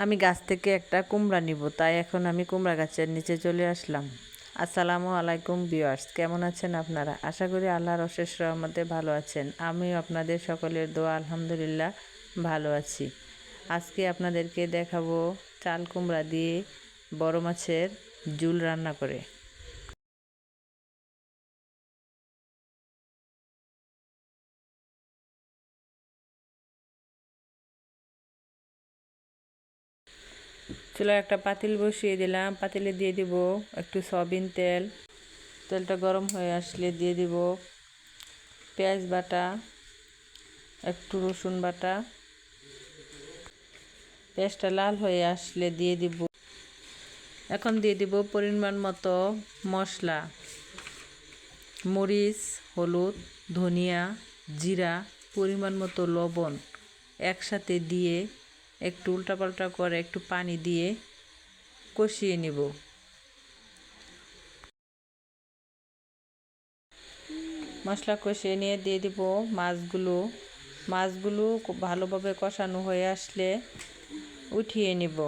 আমি গাছ থেকে একটা কুমড়া নিব, তাই এখন আমি কুমড়া গাছের নিচে চলে আসলাম। আসসালামু আলাইকুম ভিউয়ার্স, কেমন আছেন আপনারা? আশা করি আল্লাহর অশেষ রহমতে ভালো আছেন। আমিও আপনাদের সকলের দোয়া, আলহামদুলিল্লাহ, ভালো আছি। আজকে আপনাদেরকে দেখাবো চাল কুমড়া দিয়ে বড় মাছের জুল রান্না করে। চুলায় একটা পাতিল বসিয়ে দিলাম। পাতিলে দিয়ে দিব একটু সয়াবিন তেল। তেলটা গরম হয়ে আসলে দিয়ে দিব পেঁয়াজ বাটা, একটু রসুন বাটা। পেঁয়াজটা লাল হয়ে আসলে দিয়ে দিব। এখন দিয়ে দিব পরিমাণ মতো মশলা। মরিচ, হলুদ, ধনিয়া, জিরা, পরিমাণ মতো লবণ একসাথে দিয়ে একটু উল্টাপাল্টা করে একটু পানি দিয়ে কষিয়ে নিব। মশলা কষিয়ে নিয়ে দিয়ে দিব মাছগুলো। মাছগুলো ভালোভাবে কষানো হয়ে আসলে উঠিয়ে নিব।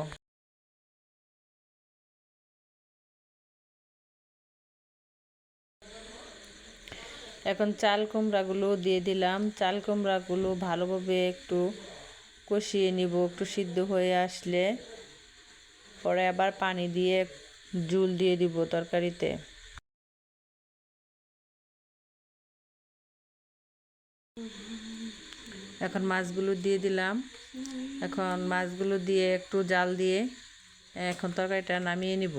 এখন চাল কুমড়াগুলো দিয়ে দিলাম। চাল কুমড়াগুলো ভালোভাবে একটু কষিয়ে নিব, একটু সিদ্ধ হয়ে আসলে। পরে আবার পানি দিয়ে জুল দিয়ে দিব তরকারিতে। এখন মাছগুলো দিয়ে দিলাম। এখন মাছগুলো দিয়ে একটু জাল দিয়ে এখন তরকারিটা নামিয়ে নিব।